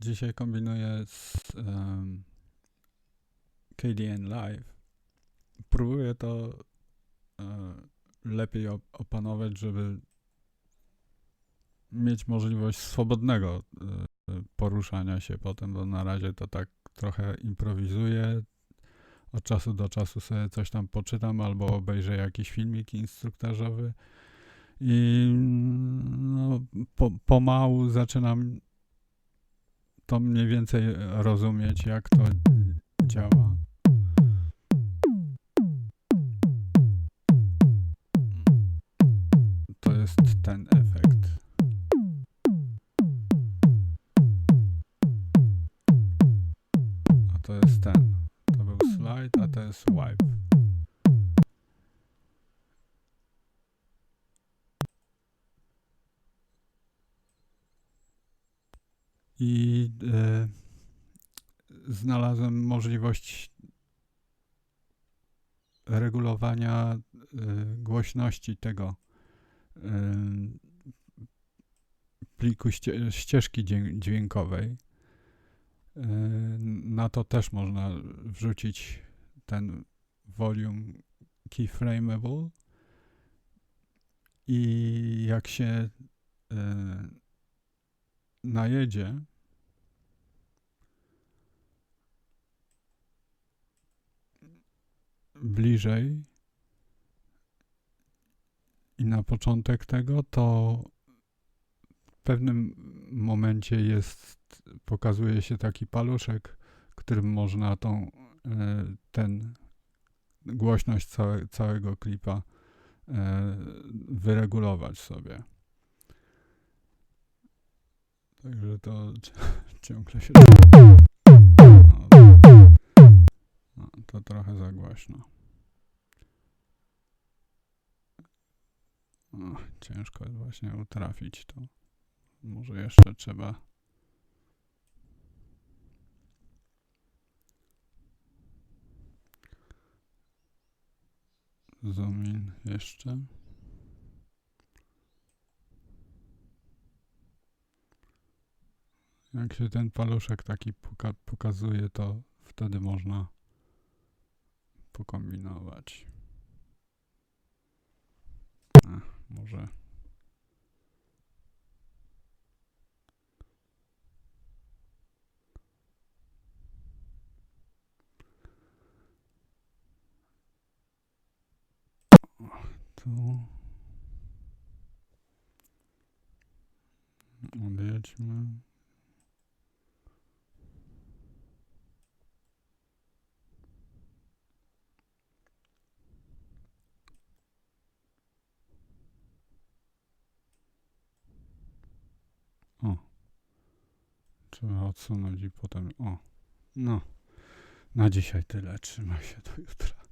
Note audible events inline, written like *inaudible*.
Dzisiaj kombinuję z um, KDN Live. Próbuję to e, lepiej op- opanować, żeby mieć możliwość swobodnego e, poruszania się potem, bo na razie to tak trochę improwizuję. Od czasu do czasu sobie coś tam poczytam albo obejrzę jakiś filmik instruktażowy i no, po, pomału zaczynam to mniej więcej rozumieć, jak to działa. To jest ten efekt. A to jest ten. To był slide, a to jest wipe. I e, znalazłem możliwość regulowania e, głośności tego e, pliku ście, ścieżki dźwię- dźwiękowej. Na to też można wrzucić ten volume keyframeable i jak się najedzie bliżej i na początek tego, to w pewnym momencie jest, pokazuje się taki paluszek, którym można tą, e, ten głośność całe, całego klipa e, wyregulować sobie. Także to *laughs* ciągle się. No, no, to trochę za głośno. O, ciężko jest właśnie utrafić to. Może jeszcze trzeba. Zoom in jeszcze. Jak się ten paluszek taki poka pokazuje, to wtedy można pokombinować. Może. Odjedźmy. O. Trzeba odsunąć i potem. O. No. Na dzisiaj tyle. Trzymaj się do jutra.